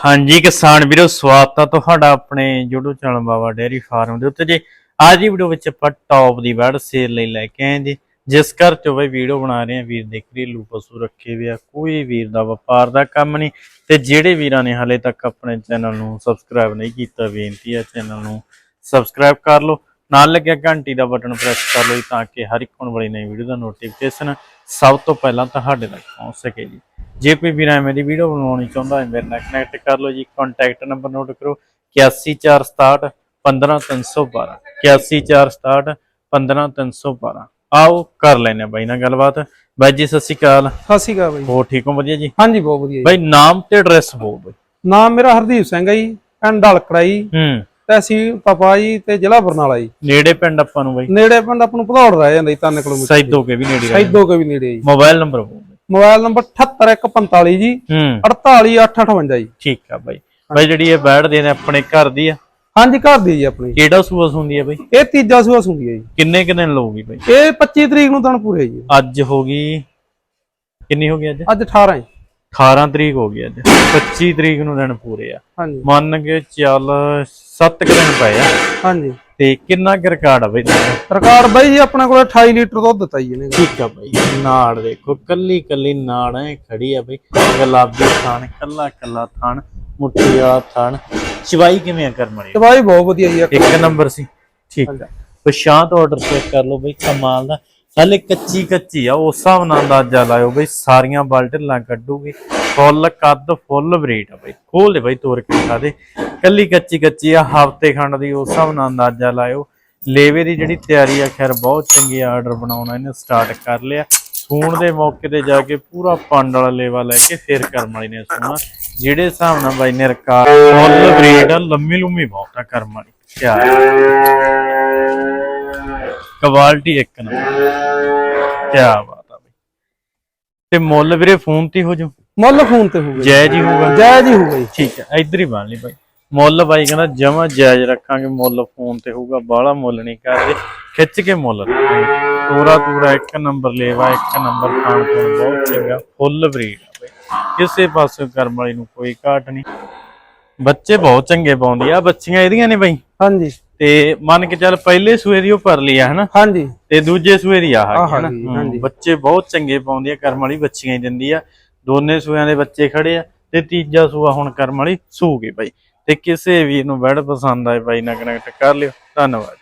ਹਾਂਜੀ, ਕਿਸਾਨ ਵੀਰੋ, ਸਵਾਗਤ ਹੈ ਤੁਹਾਡਾ ਆਪਣੇ YouTube channel Baba dairy farm ਦੇ ਉੱਤੇ ਜੀ। ਅੱਜ ਦੀ ਵੀਡੀਓ ਵਿੱਚ ਆਪਾਂ ਟੌਪ ਦੀ ਵੜ ਸੇਲ ਲਈ ਲੈ ਕੇ ਆਏ ਜੀ। ਜਿਸ ਘਰ ਚੋਂ ਬਈ ਵੀਡੀਓ ਬਣਾ ਰਹੇ ਆ ਵੀਰ ਦੇ ਘਰੇਲੂ ਪਸ਼ੂ ਰੱਖੇ ਹੋਏ ਆ, ਕੋਈ ਵੀਰ ਦਾ ਵਪਾਰ ਦਾ ਕੰਮ ਨਹੀਂ। ਤੇ ਜਿਹੜੇ ਵੀਰਾਂ ਨੇ ਹਾਲੇ ਤੱਕ ਆਪਣੇ ਚੈਨਲ ਨੂੰ ਸਬਸਕ੍ਰਾਈਬ ਨਹੀਂ ਕੀਤਾ, ਬੇਨਤੀ ਆ ਚੈਨਲ ਨੂੰ ਸਬਸਕ੍ਰਾਈਬ ਕਰ ਲਓ। ਨਾਲ ਲੱਗਿਆ ਘੰਟੀ ਦਾ ਬਟਨ ਪ੍ਰੈਸ ਕਰ ਲਓ ਤਾਂ ਕਿ ਹਰ ਇੱਕ ਹੋਣ ਵਾਲੀ ਨਵੀਂ ਵੀਡੀਓ ਦਾ ਨੋਟੀਫਿਕੇਸ਼ਨ ਸਭ ਤੋਂ ਪਹਿਲਾਂ ਤੁਹਾਡੇ ਤੱਕ ਪਹੁੰਚ ਸਕੇ ਜੀ। ਜੇ ਕੋਈ ਵੀਰ ਐਵੇਂ ਦੀ ਵੀਡੀਓ ਬਣਾਉਣੀ ਚਾਹੁੰਦਾ ਹੈ ਮੇਰੇ ਨਾਲ ਕਨੈਕਟ ਕਰ ਲਓ ਜੀ ਕੰਟੈਕਟ ਨੰਬਰ ਨੋਟ ਕਰੋ 81467 15312 81467 15312 ਆਓ ਕਰ ਲੈਨੇ ਬਾਈ ਨਾਲ ਗੱਲਬਾਤ। ਬਾਈ ਜੀ ਸਤਿ ਸ਼੍ਰੀ ਅਕਾਲ। ਸਤਿ ਸ਼੍ਰੀ ਅਕਾਲ ਬਾਈ। ਹੋਰ ਠੀਕ ਹੋ? ਵਧੀਆ ਜੀ? ਹਾਂਜੀ ਬਹੁਤ ਵਧੀਆ ਬਾਈ ਨਾਮ ਤੇ ਐਡਰੈਸ ਬੋਲ ਬਾਈ ਨਾਮ ਮੇਰਾ ਹਰਦੀਪ ਸਿੰਘ ਹੈ ਜੀ ਪਿੰਡ ਢਲਕੜਾ ਜੀ। ਹੂੰ। ਤਹਿਸੀਲ ਪਪਾ ਜੀ ਤੇ ਜ਼ਿਲ੍ਹਾ ਬਰਨਾਲਾ ਜੀ। ਨੇੜੇ ਪਿੰਡ ਆਪਾਂ ਨੂੰ ਬਾਈ? ਨੇੜੇ ਪਿੰਡ ਆਪਾਂ ਨੂੰ ਭਦੌੜ ਰਹਿ ਜਾਂਦਾ ਜੀ 3 ਕਿਲੋਮੀਟਰ। ਸੈਦੋ ਕੇ ਵੀ ਨੇੜੇ ਸੈਦੋ ਕੇ ਵੀ ਨੇੜੇ ਜੀ। ਮੋਬਾਈਲ ਨੰਬਰ ਬੋਲ। ਮੋਬਾਈਲ ਨੰਬਰ 78145 ਜੀ ਹੂੰ। 48858 ਜੀ। ਠੀਕ ਆ ਬਾਈ। ਬਾਈ ਜਿਹੜੀ ਇਹ ਬੈਠ ਦੇ ਨੇ ਆਪਣੇ ਘਰ ਦੀ ਆ? ਹਾਂਜੀ ਘਰ ਦੀ ਜੀ ਆਪਣੀ। ਕਿਹੜਾ ਸੂਸ ਹੁੰਦੀ ਹੈ ਬਾਈ? ਇਹ ਤੀਜਾ ਸੂਆ ਹੁੰਦੀ ਹੈ ਜੀ। ਕਿੰਨੇ ਕਿੰਨੇ ਲਊਗੀ ਬਾਈ? ਇਹ 25 ਤਰੀਕ ਨੂੰ ਤਾਂ ਪੂਰੇ ਜੀ। ਅੱਜ ਹੋ ਗਈ ਕਿੰਨੀ ਹੋ ਗਈ ਅੱਜ? ਅੱਜ 18 ਜੀ। 18 ਤਰੀਕ ਹੋ ਗਈ ਅੱਜ। 25 ਤਰੀਕ ਨੂੰ ਦਿਨ ਪੂਰੇ ਆ। ਹਾਂਜੀ। ਮੰਨ ਕੇ ਚੱਲ 7 ਦਿਨ ਪਏ ਆ। ਹਾਂਜੀ। ਤੇ ਕਿੰਨਾ ਕੁ ਰਿਕਾਰਡ ਆ ਬਈ? ਰਿਕਾਰਡ ਬਾਈ ਜੀ ਆਪਣੇ ਕੋਲ 28 ਲੀਟਰ ਦੁੱਧ ਦਿੱਤਾ ਜੀ ਇਹਨੇ ਠੀਕ ਆ ਬਈ ਨਾੜ ਦੇਖੋ ਕੱਲੀ ਕੱਲੀ ਨਾੜ ਐ ਖੜੀ ਆ ਬਈ। ਗੁਲਾਬੀ ਥਾਣ ਕੱਲਾ ਕੱਲਾ ਥਾਣ ਮੁੱਠੀ ਵਾਲਾ ਥਾਣ ਚਵਾਈ ਕਿਵੇਂ ਆ ਕਰਮ ਵਾਲੀ ਤੇ ਬਾਈ ਬਹੁਤ ਵਧੀਆ ਜੀ ਇੱਕ ਇੱਕ ਨੰਬਰ ਸੀ ਠੀਕ ਆ। ਪਛਾਤ ਆਰਡਰ ਚੈੱਕ ਕਰ ਲਓ ਬਈ ਕਮਾਲ ਦਾ। ਹਾਲੇ ਕੱਚੀ ਕੱਚੀ ਆ, ਉਸ ਹਿਸਾਬ ਨਾਲ ਅੰਦਾਜ਼ਾ ਲਾਇਓ ਬਈ ਸਾਰੀਆਂ ਬਲਟਲਾਂ ਕੱਢੂਗੀ, ਫੁੱਲ ਕੱਦ, ਫੁੱਲ ਬਰੀਡ ਆ ਬਈ। ਖੋਲ ਦੇ ਬਈ ਤੋਰ ਕੇ ਦਿਖਾ ਦੇ। ਕੱਲੀ ਕੱਚੀ ਕੱਚੀ ਆ, ਹਫ਼ਤੇ ਖੰਡ ਦੀ ਉਸ ਹਿਸਾਬ ਨਾਲ ਅੰਦਾਜ਼ਾ ਲਾਇਓ। ਲੇਵੇ ਦੀ ਜਿਹੜੀ ਤਿਆਰੀ ਆ, ਖੈਰ ਬਹੁਤ ਚੰਗੀ ਆਰਡਰ ਬਣਾਉਣਾ ਇਹਨੇ ਸਟਾਰਟ ਕਰ ਲਿਆ। ਸੂਣ ਦੇ ਮੌਕੇ ਤੇ ਜਾ ਕੇ ਪੂਰਾ ਪੰਡ ਵਾਲਾ ਲੇਵਾ ਲੈ ਕੇ ਫੇਰ ਕਰਮ ਵਾਲੀ ਨੇ ਸੂਣਾ। ਜਿਹੜੇ ਹਿਸਾਬ ਨਾਲ ਬਾਈ ਨੇ ਰਕਾ ਫੁੱਲ ਬਰੀਡ ਆ ਲੰਮੀ ਲੰਮੀ ਬਹੁਤ ਆ ਕਰਮ ਵਾਲੀ। ਕਿਆ ਕੁਆਲਿਟੀ ਇੱਕ ਨੰਬਰ ਕਿਆ ਬਾਤ ਆ ਬਈ। ਤੇ ਮੁੱਲ ਵੀਰੇ ਫੋਨ ਤੇ ਹੋ ਜਾਊ? ਮੁੱਲ ਫੋਨ ਤੇ ਹੋਊਗਾ ਜੀ। ਹੀ ਹੋਊਗਾ ਜਾਇਜ਼ ਹੀ ਹੋਊਗਾ ਜੀ। ਠੀਕ ਹੈ ਇੱਧਰ ਹੀ ਬਣ ਲਈ ਬਾਈ। ਮੁੱਲ ਬਾਈ ਕਹਿੰਦਾ ਜਮਾ ਜਾਇਜ਼ ਰੱਖਾਂਗੇ ਮੁੱਲ ਫੋਨ ਤੇ ਹੋਊਗਾ ਬਾਹਲਾ ਮੁੱਲ ਨਹੀਂ ਕਰਦੇ। ਖਿੱਚ ਕੇ ਮੁੱਲ ਪੂਰਾ ਪੂਰਾ ਇੱਕ ਨੰਬਰ ਲੇਵਾ ਇੱਕ ਨੰਬਰ ਖਾਣ ਤੋਂ ਬਹੁਤ ਚੰਗਾ ਫੁੱਲ ਬਰੀਡ ਆ ਬਾਈ। ਕਿਸੇ ਪਾਸੇ ਕਰਮ ਵਾਲੀ ਨੂੰ ਕੋਈ ਘਾਟ ਨਹੀਂ। ਬੱਚੇ ਬਹੁਤ ਚੰਗੇ ਪਾਉਂਦੀ ਆ ਬੱਚੀਆਂ ਇਹਦੀਆਂ ਨੇ ਬਾਈ? ਹਾਂਜੀ। ਤੇ ਮੰਨ ਕੇ ਚੱਲ ਪਹਿਲੇ ਸੂਏ ਦੀ ਉਹ ਪਰ ਲਈ ਆ ਹਨਾ? ਹਾਂਜੀ। ਤੇ ਦੂਜੇ ਸੂਏ ਦੀ ਹਨਾ? ਹਾਂਜੀ। ਬੱਚੇ ਬਹੁਤ ਚੰਗੇ ਪਾਉਂਦੀ ਆ ਕਰਮ ਵਾਲੀ ਬੱਚੀਆਂ ਹੀ ਦਿੰਦੀ ਆ। ਦੋਨੇ ਸੂਆਂ ਦੇ ਬੱਚੇ ਖੜੇ ਆ ਤੇ ਤੀਜਾ ਸੂਆ ਹੁਣ ਕਰਮ ਵਾਲੀ ਸੂਗੀ ਬਾਈ। ਤੇ ਕਿਸੇ ਵੀਰ ਨੂੰ ਬੈਡ ਪਸੰਦ ਆਏ ਬਾਈ ਨਾਲ ਕਨੈਕਟ ਕਰ ਲਿਓ। ਧੰਨਵਾਦ